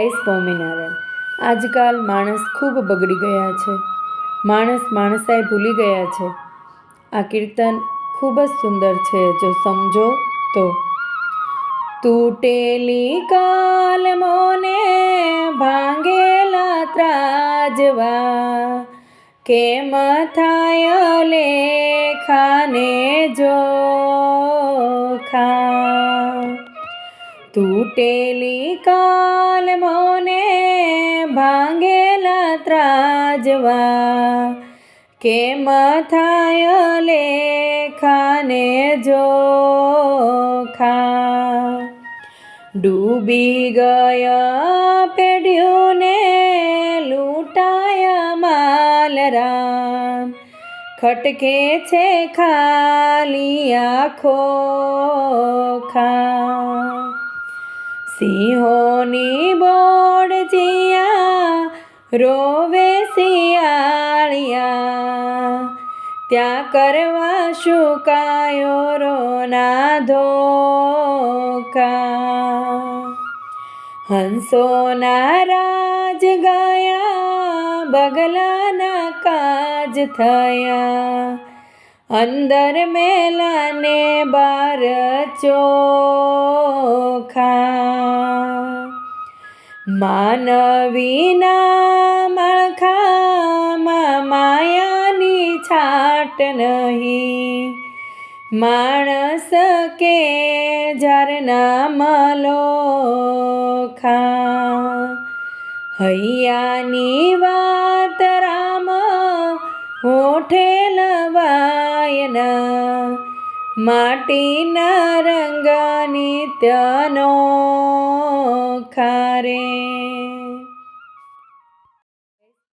જય સ્વામિનારાયણ. આજકાલ માણસ ખૂબ બગડી ગયા છે. માણસ માણસાએ ભૂલી ગયા છે. આ કીર્તન ખૂબ જ સુંદર છે, જો સમજો તો. તૂટેલી કાલમોને ભાંગેલા ત્રાજવા. કેમ થાય લેખાને જોખા? તૂટેલી કાલ મોને ભાંગેલા ત્રાજવા. કેમ થાય લેખાને જોખા? ડૂબી ગયા પેઢ્યું ને લૂંટાયા માલરામ. ખટકે છે ખાલી આખો ખા. સિંહોની બોડ જીયા, રોવે શિયાળિયા. ત્યાં કરવા શું કાયો રોના ધોકા. હંસોના રાજ ગયા, બગલાના કાજ થયા. અંદર મેલાને બાર ચોખા. માનવીના માળખામાં માયાની છાટ નહીં. માણસ કે ઝરના મલોખા. હૈયાની વાત હોઠે લવાયના માટીના રંગ નિત્યનો ખારે.